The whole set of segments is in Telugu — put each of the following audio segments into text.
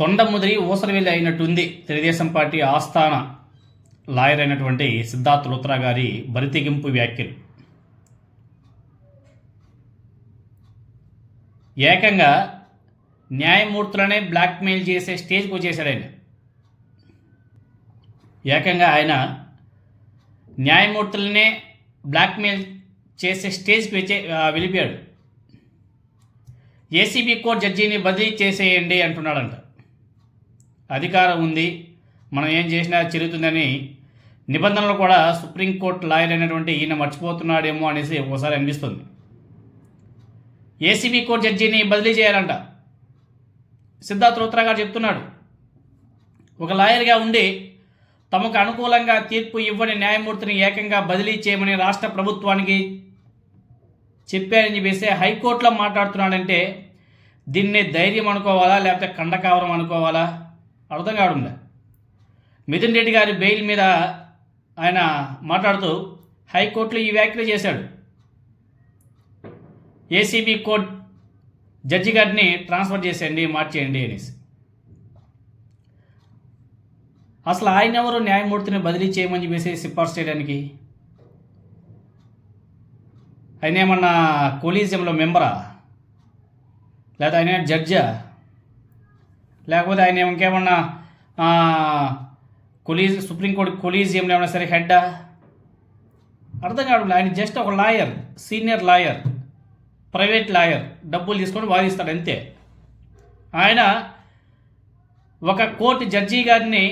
తొండముదిరి ఊసరవెల్లి అయినట్టుంది తెలుగుదేశం పార్టీ ఆస్థాన లాయర్ అయినటువంటి సిద్ధార్థ్ లుత్రా గారి బరితెగింపు వ్యాఖ్యలు. ఏకంగా న్యాయమూర్తులనే బ్లాక్మెయిల్ చేసే స్టేజ్కి వచ్చేశాడు ఆయన. ఏకంగా ఆయన న్యాయమూర్తులనే బ్లాక్మెయిల్ చేసే స్టేజ్కి వచ్చే వెళ్ళిపోయాడు. ఏసీబీ కోర్టు జడ్జిని బదిలీ చేసేయండి అంటున్నాడంట. అధికారం ఉంది. మనం ఏం చేసినా చెల్లుతుందని నిబంధనలు కూడా సుప్రీంకోర్టు లాయర్ అయినటువంటి ఈయన మర్చిపోతున్నాడేమో అనేసి ఒకసారి అనిపిస్తుంది. ఏసీబీ కోర్టు జడ్జిని బదిలీ చేయాలంట. సిద్ధార్థ్ రోత్రా గారు చెప్తున్నాడు. ఒక లాయర్గా ఉండి తమకు అనుకూలంగా తీర్పు ఇవ్వని న్యాయమూర్తిని ఏకంగా బదిలీ చేయమని రాష్ట్ర ప్రభుత్వానికి చెప్పారని చెప్పేసి హైకోర్టులో మాట్లాడుతున్నాడంటే దీన్ని ధైర్యం అనుకోవాలా లేకపోతే కండకావరం అనుకోవాలా? అర్థం కావడంలే మిథున్ రెడ్డి గారి బెయిల్ మీద ఆయన మాట్లాడుతూ హైకోర్టులో ఈ వ్యాఖ్యలు చేశాడు. ఏసీబీ కోర్ట్ జడ్జి గారిని ట్రాన్స్ఫర్ చేసేయండి మార్చేయండి అనేసి. అసలు ఆయన ఎవరు న్యాయమూర్తిని బదిలీ చేయమని చెప్పేసి సిఫార్సు చేయడానికి? ఆయన ఏమన్నా కొలీజియంలో మెంబరా? లేదా ఆయన జడ్జా? లేకపోతే ఆయన ఇంకేమన్నా కొలీజ్ సుప్రీంకోర్టు కొలీజియంలో ఏమన్నా సరే హెడ్డా? అర్థం కావడం ఆయన జస్ట్ ఒక lawyer senior lawyer private lawyer డబ్బులు తీసుకొని వాదిస్తాడు అంతే. ఆయన ఒక కోర్టు జడ్జి గారిని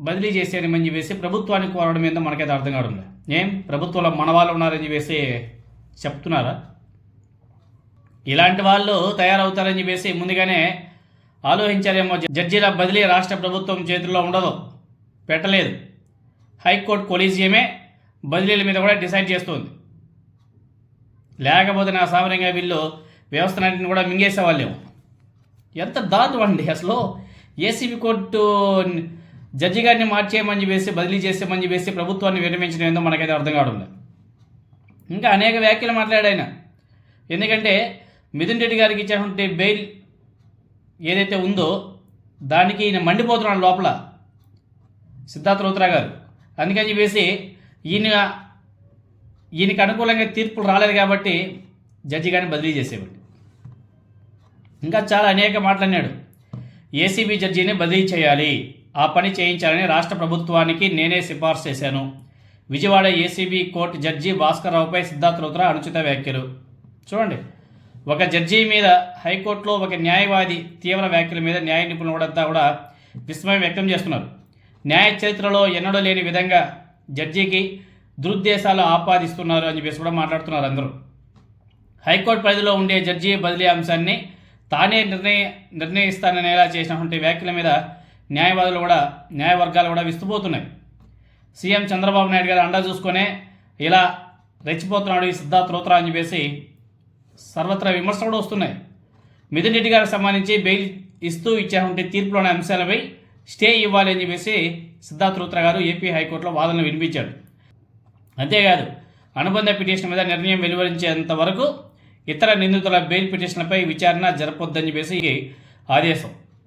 బదిలీ చేసేయమని చెప్పేసి ప్రభుత్వానికి కోరడం మీద మనకైతే అర్థం కావడం ఏం? ప్రభుత్వంలో మన వాళ్ళు ఉన్నారని చెప్పేసి చెప్తున్నారా? ఇలాంటి వాళ్ళు తయారవుతారని చెప్పేసి ముందుగానే ఆలోచించారేమో జడ్జీల బదిలీ రాష్ట్ర ప్రభుత్వం చేతుల్లో ఉండదు. పెట్టలేదు. హైకోర్టు కొలీజియమే బదిలీల మీద కూడా డిసైడ్ చేస్తుంది. లేకపోతే నా సామాన్యంగా వీళ్ళు వ్యవస్థనన్నింటిని కూడా మింగేసేవాళ్ళేమో. ఎంత దాదు అండి అసలు. ఏసీబీ కోర్టు జడ్జి గారిని మార్చేయమని చెప్పేసి బదిలీ చేసేమని చెప్పేసి ప్రభుత్వాన్ని విరమించడం ఏందో మనకైతే అర్థం కావడం లేదు. ఇంకా అనేక వ్యాఖ్యలు మాట్లాడాయన ఎందుకంటే మిథున్ రెడ్డి గారికి ఇచ్చినటువంటి బెయిల్ ఏదైతే ఉందో దానికి ఈయన మండిపోతున్నాడు లోపల. సిద్ధార్థ లోత్రా గారు. అందుకని చెప్పేసి ఈయన ఈయనకి అనుకూలంగా తీర్పులు రాలేదు కాబట్టి జడ్జి గారిని బదిలీ చేసేవాడు. ఇంకా చాలా అనేక మాట్లాడినాడు ఏసీబీ జడ్జిని బదిలీ చేయాలి. ఆ పని చేయించాలని రాష్ట్ర ప్రభుత్వానికి నేనే సిఫార్సు చేశాను. Vijayawada ACB court judge Bhaskar రావుపై Siddhartha Luthra అనుచిత వ్యాఖ్యలు. చూడండి. ఒక జడ్జి మీద హైకోర్టులో ఒక న్యాయవాది తీవ్ర వ్యాఖ్యల మీద న్యాయ నిపుణులంతా కూడా విస్మయం వ్యక్తం చేస్తున్నారు. న్యాయ చరిత్రలో ఎన్నడూ లేని విధంగా జడ్జికి దురుద్దేశాలు ఆపాదిస్తున్నారు అని చెప్పేసి కూడా మాట్లాడుతున్నారు అందరూ. హైకోర్టు పరిధిలో ఉండే జడ్జి బదిలీ అంశాన్ని తానే నిర్ణయ నిర్ణయిస్తాననేలా చేసినటువంటి వ్యాఖ్యల మీద న్యాయవాదులు కూడా న్యాయవర్గాలు కూడా విస్తుపోతున్నాయి. సీఎం చంద్రబాబు నాయుడు గారు అండా చూసుకొనే ఇలా రెచ్చిపోతున్నాడు ఈ సిద్ధార్థ రోత్రా అని చెప్పేసి సర్వత్రా విమర్శలు కూడా వస్తున్నాయి. మిథున్ రెడ్డి గారికి సంబంధించి బెయిల్ ఇస్తూ ఇచ్చేటువంటి తీర్పులోని అంశాలపై స్టే ఇవ్వాలి అని చెప్పేసి సిద్ధార్థ రూత్రా గారు ఏపీ హైకోర్టులో వాదనలు వినిపించాడు అంతేకాదు అనుబంధ పిటిషన్ మీద నిర్ణయం వెలువరించేంత వరకు ఇతర నిందితుల బెయిల్ పిటిషన్లపై విచారణ జరపొద్దని చెప్పేసి ఆదేశం.